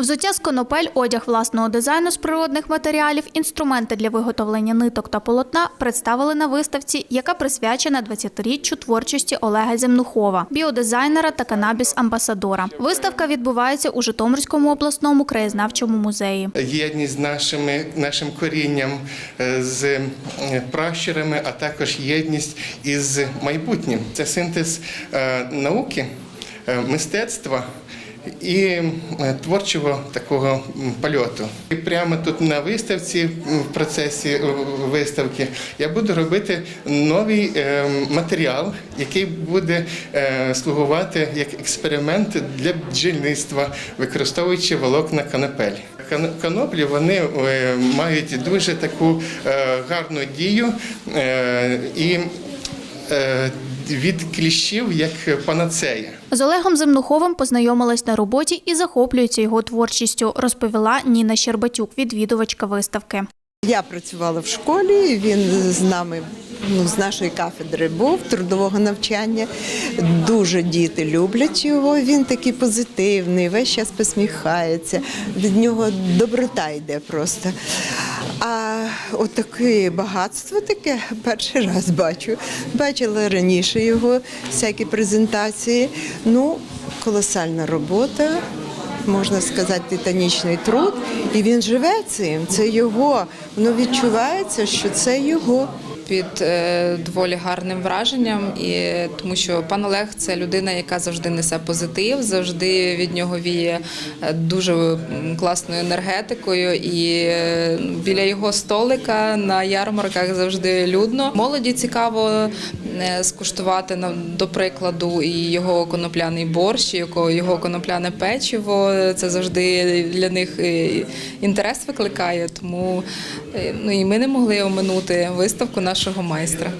Взуття з конопель, одяг власного дизайну з природних матеріалів, інструменти для виготовлення ниток та полотна представили на виставці, яка присвячена 20-річчю творчості Олега Земнухова, біодизайнера та канабіс-амбасадора. Виставка відбувається у Житомирському обласному краєзнавчому музеї. єдність з нашими, нашим корінням, е, з е, пращурами, а також єдність із майбутнім. Це синтез е, науки, мистецтва. І творчого такого польоту. І прямо тут на виставці, в процесі е, виставки, я буду робити новий е, матеріал, який буде е, слугувати як експеримент для бджільництва, використовуючи волокна канапель. Кан- Коноплі вони мають дуже таку гарну дію і від кліщів як панацея. З Олегом Земнуховим познайомилась на роботі і захоплюється його творчістю, розповіла Ніна Щербатюк, відвідувачка виставки. Я працювала в школі, він з нами, ну, з нашої кафедри був трудового навчання. Дуже діти люблять його. Він такий позитивний, весь час посміхається. Від нього доброта йде просто. А от таке багатство таке перший раз бачу. Бачила раніше його всякі презентації. Ну, колосальна робота можна сказати, титанічний труд, і він живе цим. Це його. Воно відчувається, що це його. Під е, доволі гарним враженням, і тому що пан Олег це людина, яка завжди несе позитив, завжди від нього віє е, дуже класною енергетикою. І е, біля його столика на ярмарках завжди людно. Молоді цікаво скуштувати до прикладу і його конопляний борщ, і його- конопляне печиво. Це завжди для них інтерес викликає. Тому ну і ми не могли оминути виставку нашого майстра.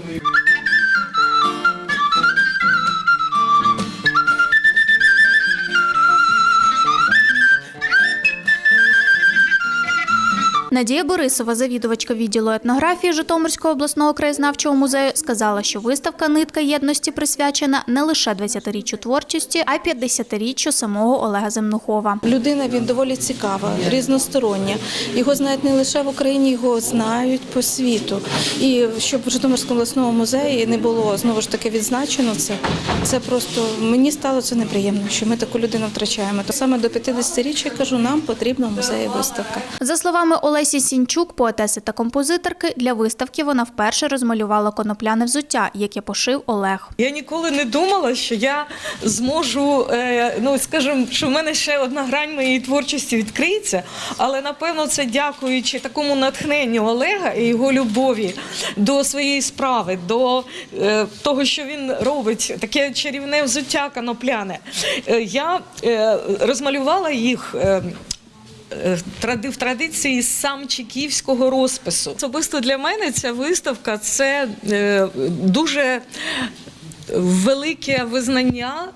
Надія Борисова, завідувачка відділу етнографії Житомирського обласного краєзнавчого музею, сказала, що виставка Нитка єдності присвячена не лише 20-річчю творчості, а й 50-річчю самого Олега Земнухова. Людина він доволі цікава, різностороння. Його знають не лише в Україні, його знають по світу. І щоб в Житомирському обласному музеї не було знову ж таки відзначено це. Це просто мені стало це неприємно, що ми таку людину втрачаємо. То саме до 50-річчя кажу, нам потрібна музеї виставка. За словами Олесі Сінчук, поетеси та композиторки, для виставки вона вперше розмалювала конопляне взуття, яке пошив Олег. Я ніколи не думала, що я зможу, е, ну скажімо, що в мене ще одна грань моєї творчості відкриється. Але напевно це дякуючи такому натхненню Олега і його любові до своєї справи, до е, того, що він робить, таке чарівне взуття канопляне. Е, я розмалювала їх. Е, в традиції самчиківського розпису. Особисто для мене ця виставка це е, дуже велике визнання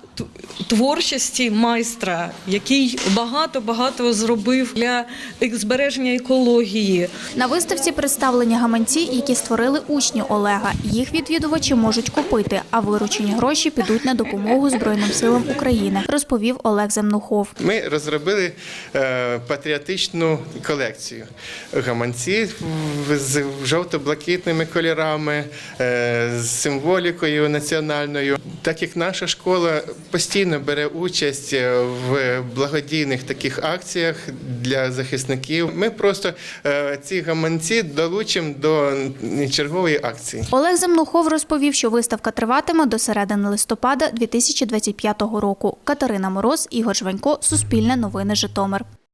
творчості майстра, який багато багато зробив для збереження екології. На виставці представлені гаманці, які створили учні Олега. Їх відвідувачі можуть купити, а виручені гроші підуть на допомогу Збройним силам України, розповів Олег Земнухов. Ми розробили е, патріотичну колекцію гаманців в- з жовто-блакитними кольорами, е, з символікою національною. Так як наша школа постійно бере участь е, в благодійних таких акціях для захисників, ми просто е, ці гаманці долучимо до чергової акції. Олег Земнухов розповів, що виставка триватиме до середини листопада 2025 року. Катерина Мороз, Ігор Жванько, Суспільне новини Житомир.